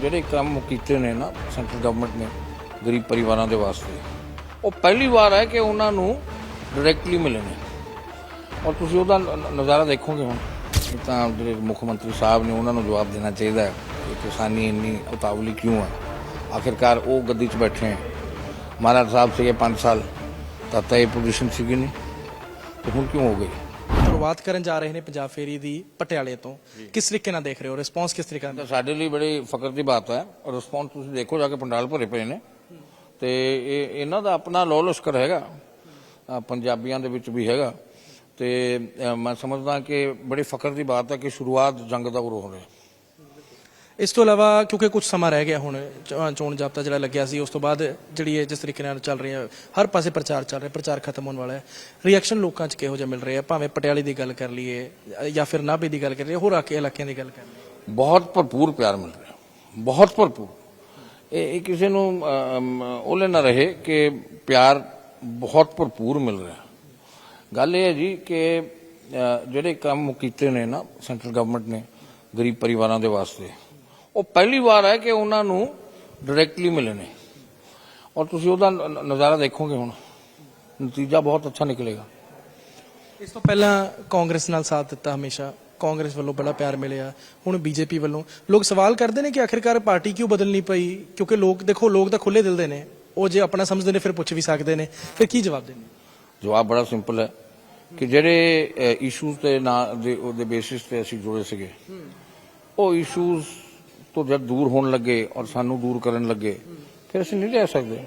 ਜਿਹੜੇ ਕੰਮ ਕੀਤੇ ਨੇ ਨਾ ਸੈਂਟਰ ਗਵਰਨਮੈਂਟ ਨੇ ਗਰੀਬ ਪਰਿਵਾਰਾਂ ਦੇ ਵਾਸਤੇ, ਉਹ ਪਹਿਲੀ ਵਾਰ ਹੈ ਕਿ ਉਹਨਾਂ ਨੂੰ ਡਾਇਰੈਕਟਲੀ ਮਿਲੇ ਔਰ ਤੁਸੀਂ ਉਹਦਾ ਨਜ਼ਾਰਾ ਦੇਖੋਗੇ ਹੁਣ। ਤਾਂ ਜਿਹੜੇ ਮੁੱਖ ਮੰਤਰੀ ਸਾਹਿਬ ਨੇ ਉਹਨਾਂ ਨੂੰ ਜਵਾਬ ਦੇਣਾ ਚਾਹੀਦਾ ਹੈ ਕਿ ਕਿਸਾਨੀ ਇੰਨੀ ਉਤਾਵਲੀ ਕਿਉਂ ਹੈ? ਆਖਿਰਕਾਰ ਉਹ ਗੱਦੀ 'ਚ ਬੈਠੇ ਹੈ। ਮਹਾਰਾਜ ਸਾਹਿਬ ਸੀਗੇ 5 ਸਾਲ, ਤਾਂ ਤਾਂ ਇਹ ਪੋਜੀਸ਼ਨ ਸੀਗੀ ਨਹੀਂ ਤੇ ਹੁਣ ਕਿਉਂ ਹੋ ਗਈ? ਸ਼ੁਰੂਆਤ ਕਰਨ ਜਾ ਰਹੇ ਨੇ ਪੰਜਾਬ ਫੇਰੀ ਦੀ ਪਟਿਆਲੇ ਤੋਂ। ਕਿਸ ਤਰੀਕੇ ਨਾਲ ਦੇਖ ਰਹੇ ਹੋ? ਰਿਸਪੌਂਸ ਕਿਸ ਤਰੀਕੇ ਨਾਲ ਸਾਡੇ ਲਈ ਬੜੀ ਫਖਰ ਦੀ ਬਾਤ ਹੈ। ਔਰ ਰਿਸਪੌਂਸ ਤੁਸੀਂ ਦੇਖੋ ਜਾ ਕੇ ਪੰਡਾਲ ਭਰੇ ਪਏ ਨੇ। ਤੇ ਇਹ ਇਹਨਾਂ ਦਾ ਆਪਣਾ ਲੋ ਲਸ਼ਕਰ ਹੈਗਾ। ਪੰਜਾਬੀਆਂ ਦੇ ਵਿੱਚ ਵੀ ਹੈਗਾ। ਤੇ ਮੈਂ ਸਮਝਦਾ ਕਿ ਬੜੀ ਫਖਰ ਦੀ ਬਾਤ ਹੈ ਕਿ ਸ਼ੁਰੂਆਤ ਜੰਗ ਦਾ ਉਰੋ ਹੋ ਰਿਹਾ ਇਸ ਤੋਂ ਇਲਾਵਾ ਕਿਉਂਕਿ ਕੁਝ ਸਮਾਂ ਰਹਿ ਗਿਆ ਹੁਣ ਚੋਣ ਜਾਬਤਾ ਜਿਹੜਾ ਲੱਗਿਆ ਸੀ ਉਸ ਤੋਂ ਬਾਅਦ ਜਿਹੜੀ ਇਹ ਜਿਸ ਤਰੀਕੇ ਨਾਲ ਚੱਲ ਰਹੀ ਹੈ ਹਰ ਪਾਸੇ ਪ੍ਰਚਾਰ ਚੱਲ ਰਿਹਾ ਪ੍ਰਚਾਰ ਖਤਮ ਹੋਣ ਵਾਲਾ ਹੈ। ਰਿਐਕਸ਼ਨ ਲੋਕਾਂ 'ਚ ਕਿਹੋ ਜਿਹਾ ਮਿਲ ਰਿਹਾ ਭਾਵੇਂ ਪਟਿਆਲੇ ਦੀ ਗੱਲ ਕਰ ਲਈਏ ਜਾਂ ਫਿਰ ਨਾਭੇ ਦੀ ਗੱਲ ਕਰ ਲਈਏ ਹੋਰ ਆਕੇ ਇਲਾਕਿਆਂ ਦੀ ਗੱਲ ਕਰ ਲਈਏ। ਬਹੁਤ ਭਰਪੂਰ ਪਿਆਰ ਮਿਲ ਰਿਹਾ। ਬਹੁਤ ਭਰਪੂਰ। ਇਹ ਕਿਸੇ ਨੂੰ ਅਮ, ਉਹਲੇ ਨਾ ਰਹੇ ਕਿ ਪਿਆਰ ਬਹੁਤ ਭਰਪੂਰ ਮਿਲ ਰਿਹਾ। ਗੱਲ ਇਹ ਹੈ ਜੀ ਕਿ ਜਿਹੜੇ ਕੰਮ ਕੀਤੇ ਨੇ ਨਾ ਸੈਂਟਰਲ ਗਵਰਨਮੈਂਟ ਨੇ ਗਰੀਬ ਪਰਿਵਾਰਾਂ ਦੇ ਵਾਸਤੇ ਉਹ ਪਹਿਲੀ ਵਾਰ ਹੈ ਕਿ ਉਹਨਾਂ ਨੂੰ ਡਾਇਰੈਕਟਲੀ ਮਿਲੇ ਨੇ ਔਰ ਤੁਸੀਂ ਉਹਦਾ ਨਜ਼ਾਰਾ ਦੇਖੋਗੇ ਹੁਣ। ਨਤੀਜਾ ਬਹੁਤ ਅੱਛਾ ਨਿਕਲੇਗਾ। ਇਸ ਤੋਂ ਪਹਿਲਾਂ ਕਾਂਗਰਸ ਨਾਲ ਸਾਥ ਦਿੱਤਾ ਹਮੇਸ਼ਾ। ਕਾਂਗਰਸ ਵੱਲੋਂ ਬੜਾ ਪਿਆਰ ਮਿਲਿਆ। ਹੁਣ ਬੀਜੇਪੀ ਵੱਲੋਂ। ਲੋਕ ਸਵਾਲ ਕਰਦੇ ਨੇ ਕਿ ਆਖਿਰਕਾਰ ਪਾਰਟੀ ਕਿਉਂ ਬਦਲਣੀ ਪਈ? ਕਿਉਂਕਿ ਲੋਕ ਦੇਖੋ ਲੋਕ ਤਾਂ ਖੁੱਲੇ ਦਿਲ ਦੇ ਨੇ। ਉਹ ਜੇ ਆਪਣਾ ਸਮਝਦੇ ਨੇ ਫਿਰ ਪੁੱਛ ਵੀ ਸਕਦੇ ਨੇ। ਫਿਰ ਕੀ ਜਵਾਬ ਦੇਣੇ ਜਵਾਬ ਬੜਾ ਸਿੰਪਲ ਹੈ ਕਿ ਜਿਹੜੇ ਇਸ਼ੂਜ਼ ਤੇ ਨਾ ਦੇ ਉਹਦੇ ਬੇਸਿਸ ਤੇ ਅਸੀਂ ਜੁੜੇ ਸੀਗੇ। ਉਹ ਇਸ਼ੂਜ਼ ਤੋਂ ਜਦ ਦੂਰ ਹੋਣ ਲੱਗੇ ਔਰ ਸਾਨੂੰ ਦੂਰ ਕਰਨ ਲੱਗੇ ਫਿਰ ਅਸੀਂ ਨਹੀਂ ਰਹਿ ਸਕਦੇ।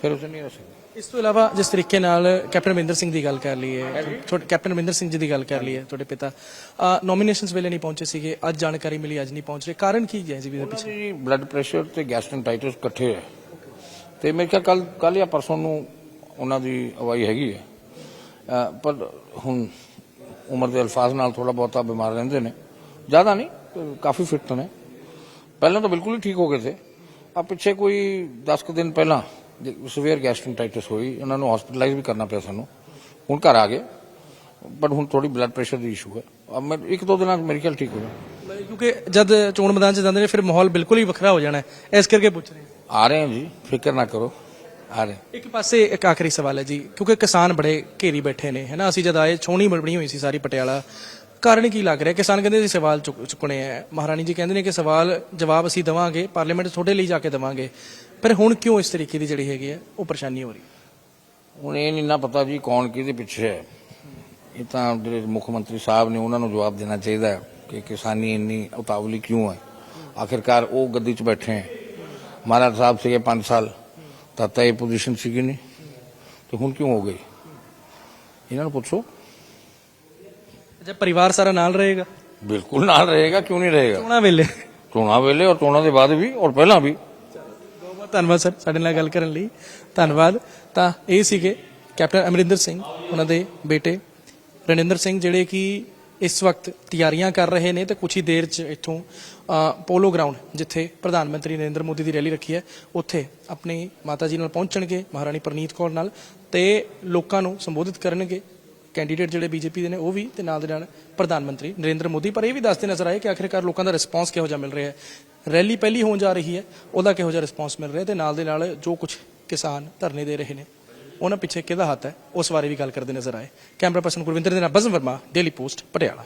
ਫਿਰ ਅਸੀਂ ਨਹੀਂ ਰਹਿ ਸਕਦੇ। ਇਸ ਤੋਂ ਇਲਾਵਾ ਜਿਸ ਤਰੀਕੇ ਨਾਲ ਕੈਪਟਨ ਅਮਰਿੰਦਰ ਸਿੰਘ ਦੀ ਗੱਲ ਕਰ ਲਈਏ ਛੋਟੇ ਕੈਪਟਨ ਅਮਰਿੰਦਰ ਸਿੰਘ ਜੀ ਦੀ ਗੱਲ ਕਰ ਲਈਏ ਤੁਹਾਡੇ ਪਿਤਾ ਨੋਮੀਨੇਸ਼ਨਸ ਵੇਲੇ ਨਹੀਂ ਪਹੁੰਚੇ ਸੀਗੇ ਅੱਜ ਜਾਣਕਾਰੀ ਮਿਲੀ ਅੱਜ ਨਹੀਂ ਪਹੁੰਚ। ਰਹੇ ਕਾਰਨ ਕੀ ਹੈ ਜੀ ਵੀ ਪਿੱਛੇ? ਜੀ ਬਲੱਡ ਪ੍ਰੈਸ਼ਰ ਤੇ ਗੈਸਟ੍ਰਾਈਟਿਸ ਇਕੱਠੇ ਹੈ। ਤੇ ਮੇਰੇ ਖਿਆਲ ਕੱਲ ਕੱਲ ਜਾਂ ਪਰਸੋਂ ਨੂੰ ਉਹਨਾਂ ਦੀ ਅਵਾਈ ਹੈਗੀ ਹੈ। ਪਰ ਹੁਣ ਉਮਰ ਦੇ ਅਲਫਾਜ਼ ਨਾਲ ਥੋੜਾ ਬਹੁਤਾ ਬਿਮਾਰ ਰਹਿੰਦੇ ਨੇ। ਜ਼ਿਆਦਾ ਨਹੀਂ। ਕਾਫੀ ਫਿੱਟ ਨੇ। ਪਹਿਲਾਂ ਤਾਂ ਬਿਲਕੁਲ ਹੀ ਠੀਕ ਹੋ ਗਏ ਥੇ ਆ ਪਿੱਛੇ ਕੋਈ 10 ਕੁ ਦਿਨ ਪਹਿਲਾਂ ਸਵੇਅਰ ਗੈਸਟ੍ਰਾਈਟਿਸ ਹੋਈ ਉਹਨਾਂ ਨੂੰ ਹਸਪੀਟਲਾਈਜ਼ ਵੀ ਕਰਨਾ ਪਿਆ ਸਾਨੂੰ। ਹੁਣ ਘਰ ਆ ਗਏ। ਪਰ ਹੁਣ ਥੋੜੀ ਬਲੱਡ ਪ੍ਰੈਸ਼ਰ ਦੀ ਇਸ਼ੂ ਹੈ। ਅਬ ਮੈਂ ਇੱਕ ਦੋ ਦਿਨਾਂ 'ਚ ਮੇਰੇ ਖਿਆਲ ਠੀਕ ਹੋ ਜਾਣਾ ਕਿਉਂਕਿ ਜਦ ਚੋਣ ਮੈਦਾਨ 'ਚ ਜਾਂਦੇ ਨੇ ਫਿਰ ਮਾਹੌਲ ਬਿਲਕੁਲ ਹੀ ਵੱਖਰਾ ਹੋ ਜਾਣਾ ਹੈ। ਇਸ ਕਰਕੇ ਪੁੱਛ ਰਹੇ ਆ ਰਹੇ ਹਾਂ ਜੀ। ਫਿਕਰ ਨਾ ਕਰੋ। ਆ ਰਹੇ ਇੱਕ ਪਾਸੇ ਇੱਕ ਆਖਰੀ ਸਵਾਲ ਹੈ ਜੀ। ਕਿਉਂਕਿ ਕਿਸਾਨ ਬੜੇ ਘੇਰੀ ਬੈਠੇ ਨੇ ਹੈਨਾ ਅਸੀਂ ਜਦ ਆਏ ਛੋਣੀ ਬਣੀ ਹੋਈ ਸੀ ਸਾਰੀ ਪਟਿਆਲਾ। ਕਾਰਨ ਕੀ ਲੱਗ ਰਿਹਾ? ਕਿਸਾਨ ਕਹਿੰਦੇ ਅਸੀਂ ਸਵਾਲ ਚੁੱਕ- ਚੁੱਕਣੇ ਆ। ਮਹਾਰਾਣੀ ਜੀ ਕਹਿੰਦੇ ਨੇ ਕਿ ਸਵਾਲ, ਜਵਾਬ ਅਸੀਂ ਦੇਵਾਂਗੇ, ਪਾਰਲੀਮੈਂਟ ਤੁਹਾਡੇ ਲਈ ਜਾ ਕੇ ਦੇਵਾਂਗੇ। ਪਰ ਹੁਣ ਕਿਉਂ ਇਸ ਤਰੀਕੇ ਦੀ ਜਿਹੜੀ ਹੈਗੀ ਹੈ ਉਹ ਪਰੇਸ਼ਾਨੀ ਹੋ ਰਹੀ? ਹੈ ਹੁਣ ਇਹ ਨਹੀਂ ਨਾ ਪਤਾ ਵੀ ਕੌਣ ਕਿਹਦੇ ਪਿੱਛੇ ਹੈ। ਇਹ ਤਾਂ ਜਿਹੜੇ ਮੁੱਖ ਮੰਤਰੀ ਸਾਹਿਬ ਨੇ ਉਹਨਾਂ ਨੂੰ ਜਵਾਬ ਦੇਣਾ ਚਾਹੀਦਾ ਹੈ ਕਿ ਕਿਸਾਨੀ ਇੰਨੀ ਉਤਾਵਲੀ ਕਿਉਂ ਹੈ? ਆਖਿਰਕਾਰ ਉਹ ਗੱਦੀ 'ਚ ਬੈਠੇ ਹੈ। ਮਹਾਰਾਜ ਸਾਹਿਬ ਸੀਗੇ 5 ਸਾਲ। ਤਾਂ ਤਾਂ ਇਹ ਪੋਜੀਸ਼ਨ ਸੀਗੀ ਨਹੀਂ ਤੇ ਹੁਣ ਕਿਉਂ ਹੋ ਗਈ? ਇਹਨਾਂ ਨੂੰ ਪੁੱਛੋ। ਅੱਛਾ ਪਰਿਵਾਰ ਸਾਰਾ ਨਾਲ ਰਹੇਗਾ? ਬਿਲਕੁਲ ਨਾਲ ਰਹੇਗਾ ਕਿਉਂ ਨਹੀਂ ਰਹੇਗਾ? ਚੋਣਾਂ ਵੇਲੇ। ਚੋਣਾਂ ਵੇਲੇ ਔਰ ਚੋਣਾਂ ਦੇ ਬਾਅਦ ਵੀ ਔਰ ਪਹਿਲਾਂ ਵੀ। ਬਹੁਤ ਬਹੁਤ ਧੰਨਵਾਦ ਸਰ ਸਾਡੇ ਨਾਲ ਗੱਲ ਕਰਨ ਲਈ। ਧੰਨਵਾਦ। ਤਾਂ ਇਹ ਸੀਗੇ ਕੈਪਟਨ ਅਮਰਿੰਦਰ ਸਿੰਘ ਉਹਨਾਂ ਦੇ ਬੇਟੇ। ਰਣਿੰਦਰ ਸਿੰਘ ਜਿਹੜੇ ਕਿ ਇਸ ਵਕਤ ਤਿਆਰੀਆਂ ਕਰ ਰਹੇ ਨੇ ਤੇ ਕੁਝ ਹੀ ਦੇਰ ਚ ਇੱਥੋਂ ਪੋਲੋ ਗਰਾਊਂਡ ਜਿੱਥੇ ਪ੍ਰਧਾਨ ਮੰਤਰੀ ਨਰਿੰਦਰ ਮੋਦੀ ਦੀ ਰੈਲੀ ਰੱਖੀ ਹੈ ਉੱਥੇ ਆਪਣੀ ਮਾਤਾ ਜੀ ਨਾਲ ਪਹੁੰਚਣਗੇ ਮਹਾਰਾਣੀ ਪ੍ਰਨੀਤ ਕੌਰ ਨਾਲ ਤੇ ਲੋਕਾਂ ਨੂੰ ਸੰਬੋਧਿਤ ਕਰਨਗੇ। ਕੈਂਡੀਡੇਟ ਜਿਹੜੇ ਬੀਜੇਪੀ ਦੇ ਨੇ, ਉਹ ਵੀ ਤੇ ਨਾਲ ਦੇ ਨਾਲ ਪ੍ਰਧਾਨ ਮੰਤਰੀ ਨਰਿੰਦਰ ਮੋਦੀ। ਪਰ ਇਹ ਵੀ ਦੱਸਦੇ ਨਜ਼ਰ ਆਏ ਕਿ ਆਖਿਰਕਾਰ ਲੋਕਾਂ ਦਾ ਰਿਸਪਾਂਸ ਕਿਹੋ ਜਿਹਾ ਮਿਲ ਰਿਹਾ ਹੈ। ਰੈਲੀ ਪਹਿਲੀ ਹੋਣ ਜਾ ਰਹੀ ਹੈ, ਉਹਦਾ ਕਿਹੋ ਜਿਹਾ ਰਿਸਪਾਂਸ ਮਿਲ ਰਿਹਾ ਤੇ ਨਾਲ ਦੇ ਨਾਲ ਜੋ ਕੁਝ ਕਿਸਾਨ ਧਰਨੇ ਦੇ ਰਹੇ ਨੇ, ਉਹਨਾਂ ਪਿੱਛੇ ਕਿਹਦਾ ਹੱਥ ਹੈ, ਉਸ ਬਾਰੇ ਵੀ ਗੱਲ ਕਰਦੇ ਨਜ਼ਰ ਆਏ। ਕੈਮਰਾ ਪਰਸਨ ਗੁਰਵਿੰਦਰ ਦੇ ਨਾਲ ਬਜ਼ਮ ਵਰਮਾ ਡੇਲੀ ਪੋਸਟ ਪਟਿਆਲਾ।